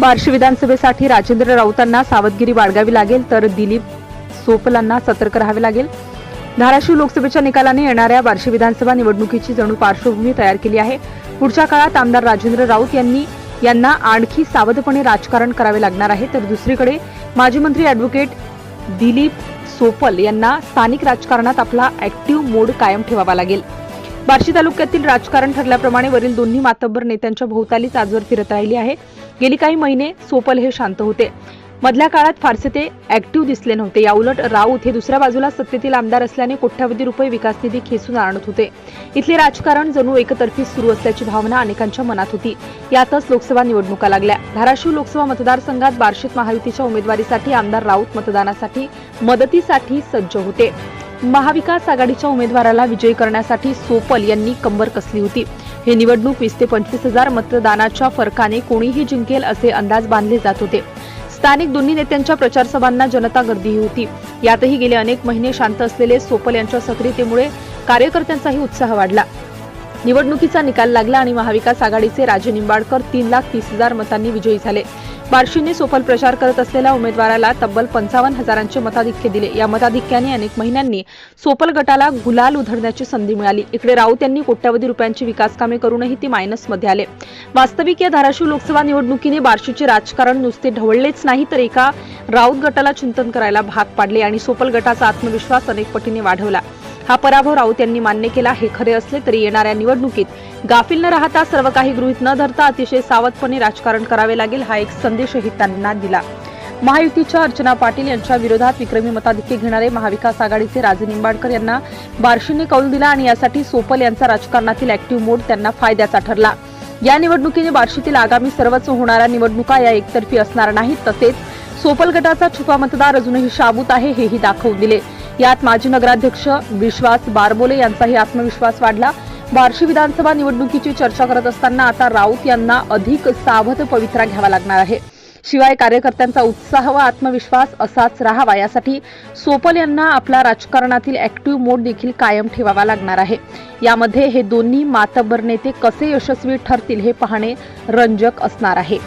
बार्शी विधानसभेसाठी राजेंद्र राऊतांना सावधगिरी बाळगावी लागेल तर दिलीप सोपलांना सतर्क राहावे लागेल. धाराशिव लोकसभेच्या निकालाने येणाऱ्या बार्शी विधानसभा निवडणुकीची जणू पार्श्वभूमी तयार केली आहे. पुढच्या काळात आमदार राजेंद्र राऊत यांनी यांना आणखी सावधपणे राजकारण करावे लागणार आहे. तर दुसरीकडे माजी मंत्री अॅडव्होकेट दिलीप सोपल यांना स्थानिक राजकारणात आपला ऍक्टिव्ह मोड कायम ठेवावा लागेल. बार्शी तालुक्यातील राजकारण ठरल्याप्रमाणे वरील दोन्ही मातब्बर नेत्यांच्या भोवतालीच आजवर फिरत राहिली आहे. गेली काही महिने सोपल हे शांत होते. मधल्या काळात फारसे ते ऍक्टिव्ह दिसले नव्हते. याउलट राऊत हे दुसऱ्या बाजूला सत्तेतील आमदार असल्याने कोट्यावधी रुपये विकास निधी खेचून आणत होते. इथले राजकारण जणू एकतर्फी सुरू असल्याची भावना अनेकांच्या मनात होती. यातच लोकसभा निवडणुका लागल्या. धाराशिव लोकसभा मतदारसंघात बार्शीत महायुतीच्या उमेदवारीसाठी आमदार राऊत मतदानासाठी मदतीसाठी सज्ज होते. महाविकास आघाडीच्या उमेदवाराला विजयी करण्यासाठी सोपल यांनी कंबर कसली होती. हे निवडणूक वीस ते पंचवीस हजार मतदानाच्या फरकाने कोणीही जिंकेल असे अंदाज बांधले जात होते. स्थानिक दोन्ही नेत्यांच्या प्रचारसभांना जनता गर्दीही होती. यातही गेले अनेक महिने शांत असलेले सोपल यांच्या सक्रियतेमुळे कार्यकर्त्यांचाही उत्साह वाढला. निवडणुकीचा निकाल लागला आणि महाविकास आघाडीचे राजे निंबाडकर तीन लाख तीस हजार मतांनी विजयी झाले. बार्शींनी सोपल प्रचार करत असलेल्या उमेदवाराला तब्बल पंचावन्न हजारांचे मताधिक्य दिले. या मताधिक्याने अनेक महिन्यांनी सोपल गटाला गुलाल उधळण्याची संधी मिळाली. इकडे राऊत यांनी कोट्यावधी रुपयांची विकास कामे करूनही ती मायनसमध्ये आले. वास्तविक या धाराशिव लोकसभा निवडणुकीने बार्शीचे राजकारण नुसते ढवळलेच नाही तर एका राऊत गटाला चिंतन करायला भाग पाडले आणि सोपल गटाचा आत्मविश्वास अनेक पटीने वाढवला. हा पराभव राऊत यांनी मान्य केला. हे खरे असले तरी येणाऱ्या निवडणुकीत गाफील न राहता सर्व काही गृहीत न धरता अतिशय सावधपणे राजकारण करावे लागेल हा एक संदेशही त्यांना दिला. महायुतीच्या अर्चना पाटील यांच्या विरोधात विक्रमी मताधिक्य घेणारे महाविकास आघाडीचे राजे निंबाडकर यांना बार्शीने कौल दिला आणि यासाठी सोपल यांचा राजकारणातील ऍक्टिव्ह मोड त्यांना फायद्याचा ठरला. या निवडणुकीने बार्शीतील आगामी सर्वच होणाऱ्या निवडणुका या एकतर्फी असणार नाहीत तसेच सोपल गटाचा छुपा मतदार अजूनही शाबूत आहे हेही दाखवून दिले. यात माजी नगराध्यक्ष विश्वास बारबोले यांचाही आत्मविश्वास वाढला. बार्शी विधानसभा निवडणुकीची चर्चा करत असताना आता राऊत यांना अधिक सावध पवित्रा घ्यावा लागणार आहे. शिवाय कार्यकर्त्यांचा उत्साह व आत्मविश्वास असाच राहावा यासाठी सोपल यांना आपला राजकारणातील ऍक्टिव्ह मोड देखील कायम ठेवावा लागणार आहे. यामध्ये हे दोन्ही मातब्बर नेते कसे यशस्वी ठरतील हे पाहणे रंजक असणार आहे.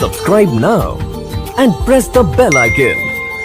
Subscribe now and press the bell icon